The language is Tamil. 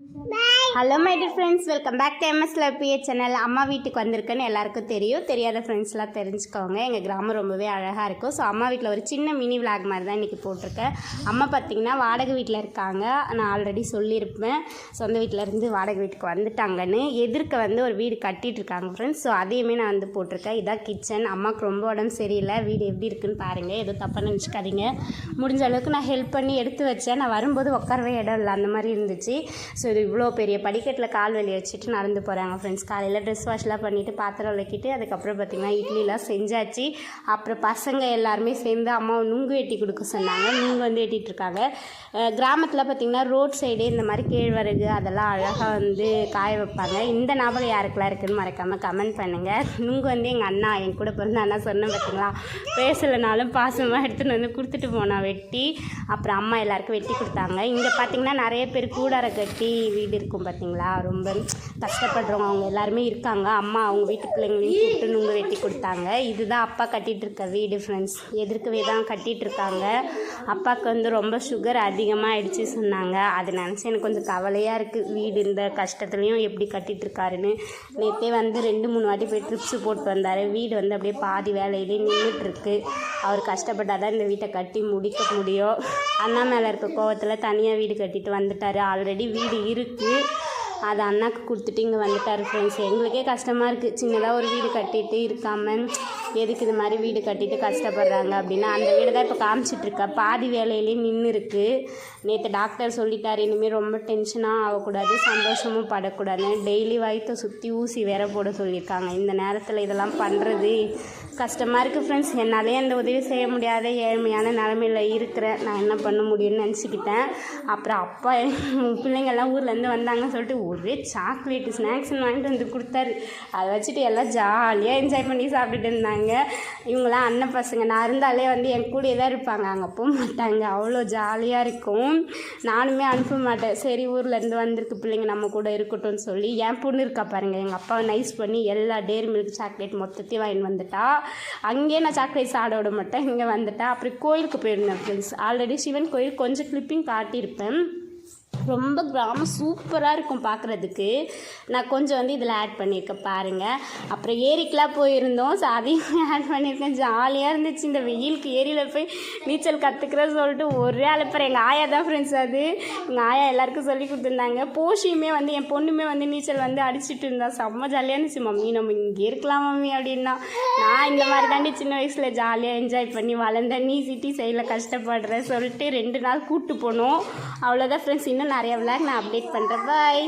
Bye. Hello my dear friends welcome back to MS லபிஏ channel அம்மா வீட்டுக்கு வந்திருக்குன்னு எல்லாருக்கும் தெரியும். தெரியாத ஃப்ரெண்ட்ஸ்லாம் தெரிஞ்சுக்கோங்க. எங்கள் கிராமம் ரொம்பவே அழகாக இருக்கும். ஸோ அம்மா வீட்டில் ஒரு சின்ன மினி விளாக் மாதிரி தான் இன்றைக்கி போட்டிருக்கேன். அம்மா பார்த்தீங்கன்னா வாடகை வீட்டில் இருக்காங்க. நான் ஆல்ரெடி சொல்லியிருப்பேன். சொந்த வீட்டில் இருந்து வாடகை வீட்டுக்கு வந்துட்டாங்கன்னு. எதிர்க்க வந்து ஒரு வீடு கட்டிட்டு இருக்காங்க ஃப்ரெண்ட்ஸ் ஸோ அதையுமே நான் வந்து போட்டிருக்கேன். இதான் கிச்சன் அம்மாவுக்கு ரொம்ப உடம்பு சரியில்லை. வீடு எப்படி இருக்குன்னு பாருங்கள் எதுவும் தப்பாக நினச்சிக்காதீங்க. முடிஞ்ச அளவுக்கு நான் ஹெல்ப் பண்ணி எடுத்து வச்சேன். நான் வரும்போது உட்காரவே இடம் இல்லை. அந்த மாதிரி இருந்துச்சு. ஸோ இது இவ்வளோ பெரிய படிக்கட்டில் கால் வலி வச்சுட்டு நடந்து போகிறாங்க ஃப்ரெண்ட்ஸ் காலையில் ட்ரெஸ் வாஷ்லாம் பண்ணிவிட்டு பாத்திரம் விளக்கிட்டு அதுக்கப்புறம் பார்த்திங்கன்னா இட்லிலாம் செஞ்சாச்சு. அப்புறம் பசங்க எல்லாருமே சேர்ந்து அம்மாவை நுங்கு வெட்டி கொடுக்க சொன்னாங்க. நுங்கு வந்து வெட்டிகிட்ருக்காங்க கிராமத்தில் பார்த்திங்கன்னா ரோட் சைடு இந்த மாதிரி கேழ்வரகு அதெல்லாம் அழகாக வந்து காய வைப்பாங்க. இந்த ஞாபகம் யாருக்கெல்லாம் இருக்குன்னு மறக்காமல் கமெண்ட் பண்ணுங்கள் நுங்கு வந்து எங்கள் அண்ணா என் கூட பிறந்த அண்ணா சொன்னேன் பார்த்தீங்களா பேசலைனாலும் பாசமாக எடுத்துகிட்டு வந்து கொடுத்துட்டு போனான் வெட்டி. அப்புறம் அம்மா எல்லாருக்கும் வெட்டி கொடுத்தாங்க. இங்கே பார்த்தீங்கன்னா நிறைய பேர் கூடார கட்டி வீடு இருக்கும் பார்த்தீங்களா ரொம்ப கஷ்டப்படுறவங்க அவங்க எல்லாருமே இருக்காங்க. அம்மா அவங்க வீட்டு பிள்ளைங்களையும் கூப்பிட்டு நுங்கு வெட்டி கொடுத்தாங்க. இதுதான் அப்பா கட்டிகிட்டு இருக்க வீடு ஃப்ரெண்ட்ஸ் எதிர்க்கவே தான் கட்டிகிட்டு இருக்காங்க அப்பாவுக்கு வந்து ரொம்ப சுகர் அதிகமாக ஆயிடுச்சு சொன்னாங்க. அதை நினச்சி எனக்கு கொஞ்சம் கவலையாக இருக்குது வீடு இந்த கஷ்டத்துலேயும் எப்படி கட்டிகிட்டு இருக்காருன்னு நேற்றே வந்து ரெண்டு மூணு வாட்டி போய் ட்ரிப்ஸு போட்டு வந்தார். வீடு வந்து அப்படியே பாதி வேலையிலே நின்றுட்டுருக்கு அவர் கஷ்டப்பட்டால் தான் இந்த வீட்டை கட்டி முடிக்க முடியும். அண்ணா மேலே இருக்க கோவத்தில் தனியாக வீடு கட்டிட்டு வந்துட்டார். ஆல்ரெடி வீடு இருக்குது அதை அண்ணாக்கு கொடுத்துட்டு இங்கே வந்துட்டார் ஃப்ரெண்ட்ஸ் எங்களுக்கே கஷ்டமாக இருக்குது சின்னதாக ஒரு வீடு கட்டிட்டு இருக்காமல் எதுக்கு இது மாதிரி வீடு கட்டிட்டு கஷ்டப்படுறாங்க அப்படின்னா. அந்த வீடு தான் இப்போ காமிச்சிட்ருக்கா பாதி வேலையிலேயே நின்று இருக்குது நேற்று டாக்டர் சொல்லிட்டார் இனிமேல் ரொம்ப டென்ஷனாக ஆகக்கூடாது சந்தோஷமும் படக்கூடாதுன்னு. டெய்லி வயிற்றை சுற்றி ஊசி வேற போட சொல்லியிருக்காங்க. இந்த நேரத்தில் இதெல்லாம் பண்ணுறது கஷ்டமாக இருக்குது ஃப்ரெண்ட்ஸ் என்னாலே அந்த உதவி செய்ய முடியாத ஏழ்மையான நிலமையில இருக்கிறேன் நான் என்ன பண்ண முடியும்னு நினச்சிக்கிட்டேன். அப்புறம் அப்பா பிள்ளைங்கள்லாம் ஊர்லேருந்து வந்தாங்கன்னு சொல்லிட்டு ஒரே சாக்லேட்டு ஸ்நாக்ஸ்னு வாங்கிட்டு வந்து கொடுத்தாரு. அதை வச்சுட்டு எல்லாம் ஜாலியாக என்ஜாய் பண்ணி சாப்பிட்டுட்டு இருந்தாங்க. இவங்களாம் அண்ணன் பசங்க. நான் இருந்தாலே வந்து என் கூடயே தான் இருப்பாங்க. அங்கே போக மாட்டாங்க. அவ்வளோ ஜாலியாக இருக்கும். நானுமே அனுப்ப மாட்டேன். சரி ஊர்லேருந்து வந்திருக்கு பிள்ளைங்க நம்ம கூட இருக்கட்டும்னு சொல்லி என் பொண்ணு இருக்கா பாருங்கள் எங்கள் அப்பாவை நைஸ் பண்ணி எல்லா டேரி மில்க் சாக்லேட் மொத்தத்தையும் வாங்கிட்டு வந்துட்டா. அங்கேயே நான் சாக்லேட் சாப்பிட விட மாட்டேன். இங்கே வந்துட்டேன் அப்புறம் கோயிலுக்கு போயிருந்தேன் ஃப்ரெண்ட்ஸ் ஆல்ரெடி சிவன் கோயில் கொஞ்சம் கிளிப்பிங் காட்டியிருப்பேன். ரொம்ப கிராமம் சூப்பராக இருக்கும் பார்க்குறதுக்கு நான் கொஞ்சம் வந்து இதில் ஆட் பண்ணியிருக்கேன் பாருங்கள் அப்புறம் ஏரிக்கெலாம் போயிருந்தோம். ஸோ அதையும் ஆட் பண்ணியிருக்கேன் ஜாலியாக இருந்துச்சு. இந்த வெயிலுக்கு ஏரியில் போய் நீச்சல் கற்றுக்கிறேன்னு சொல்லிட்டு ஒரே அழைப்பற எங்கள் ஆயா தான் ஃப்ரெண்ட்ஸ் அது. எங்கள் ஆயா எல்லாருக்கும் சொல்லி கொடுத்துருந்தாங்க. போஷியுமே வந்து என் பொண்ணுமே வந்து நீச்சல் வந்து அடிச்சிட்டு இருந்தா செம்ம ஜாலியாக இருந்துச்சு. மம்மி நம்ம இங்கே இருக்கலாம் மம்மி அப்படின்னா. நான் இந்த மாதிரி தாண்டி சின்ன வயசில் ஜாலியாக என்ஜாய் பண்ணி வளர்ந்தேன். நீ சிட்டி சைடில் கஷ்டப்படுறேன் சொல்லிட்டு ரெண்டு நாள் கூப்பிட்டு போனோம். அவ்வளோதான் ஃப்ரெண்ட்ஸ் இன்னும் நிறைய விளாக் நான் அப்டேட் பண்ணுறேன் பாய்